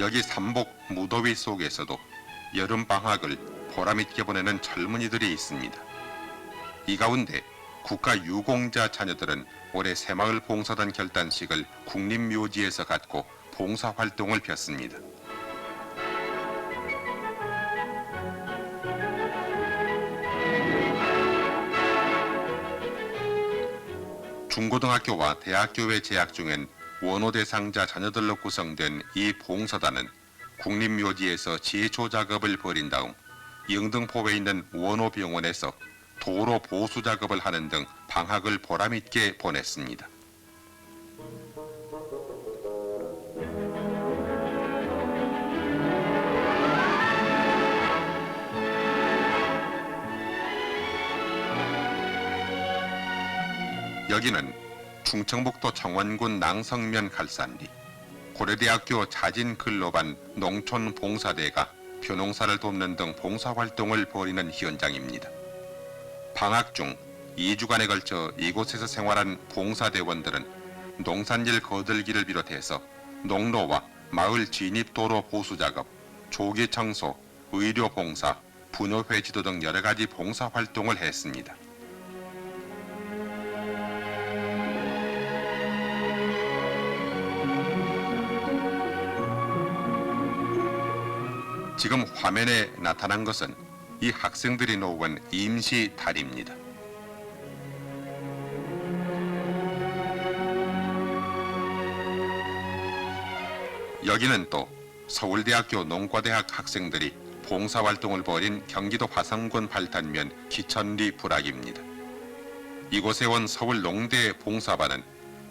여기 삼복 무더위 속에서도 여름 방학을 보람있게 보내는 젊은이들이 있습니다. 이 가운데 국가 유공자 자녀들은 올해 새마을 봉사단 결단식을 국립묘지에서 갖고 봉사 활동을 폈습니다. 중고등학교와 대학교에 재학 중인 원호 대상자 자녀들로 구성된 이 봉사단은 국립묘지에서 제초 작업을 벌인 다음 영등포에 있는 원호 병원에서 도로 보수 작업을 하는 등 방학을 보람있게 보냈습니다. 여기는 충청북도 창원군 낭성면 갈산리 고려대학교 자진근로반 농촌봉사대가 벼농사를 돕는 등 봉사활동을 벌이는 현장입니다. 방학 중 2주간에 걸쳐 이곳에서 생활한 봉사대원들은 농산일 거들기를 비롯해서 농로와 마을 진입도로 보수작업, 조기 청소, 의료 봉사, 분뇨회 지도 등 여러 가지 봉사 활동을 했습니다. 지금 화면에 나타난 것은 이 학생들이 놓은 임시 다리입니다. 여기는 또 서울대학교 농과대학 학생들이 봉사활동을 벌인 경기도 화성군 발탄면 기천리 부락입니다. 이곳에 온 서울 농대 봉사반은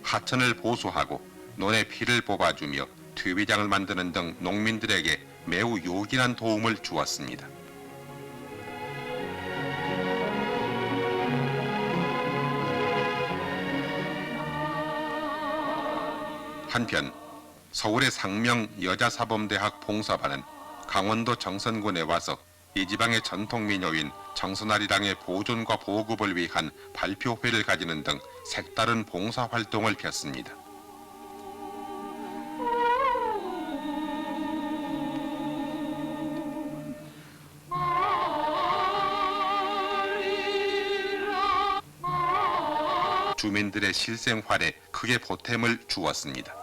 하천을 보수하고 논의 피를 뽑아주며 퇴비장을 만드는 등 농민들에게 매우 요긴한 도움을 주었습니다. 한편 서울의 상명 여자사범대학 봉사반은 강원도 정선군에 와서 이 지방의 전통 민요인 정선아리랑의 보존과 보급을 위한 발표회를 가지는 등 색다른 봉사 활동을 폈습니다. 주민들의 실생활에 크게 보탬을 주었습니다.